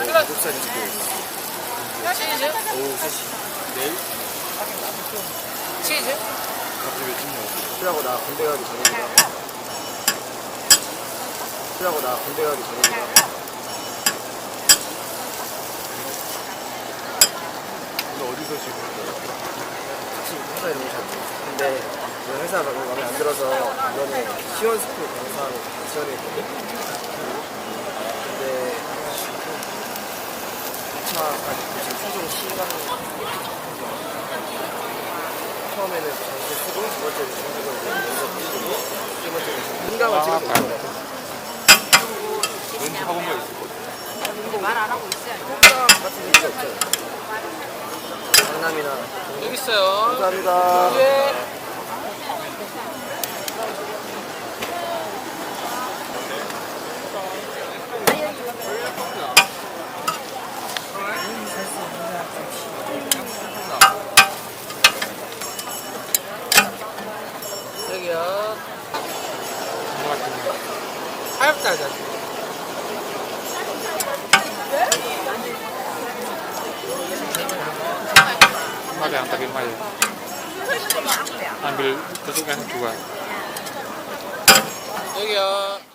지고 치즈? 오후 3시 내일 치즈? 갑자기 왜 찍냐 필하고 나 군대 가기 전입니다 필하고 나 군대 가기 전입니다 근데 어디서 지금 같이 회사 이름을 잘 모르겠어 근데 그 회사 마음에 안 들어서 이번에 시원스쿨 강사로 지원했거든 근데 2차까지 지금 시간을 처음에는 전체 쓰고 두 번째는 중국어로 연습 쓰고 세 번째는 인강을 찍어서 있어요. 왠지 학원가 있을 거야. 말안 하고 있어요. 인강 같은 게 없어요. 강남이나 여기 있어요. 감사합니다. 예. 여기요. 하엽달자. Mari antarin Maya. Ambil tusuknya dua. 여기요.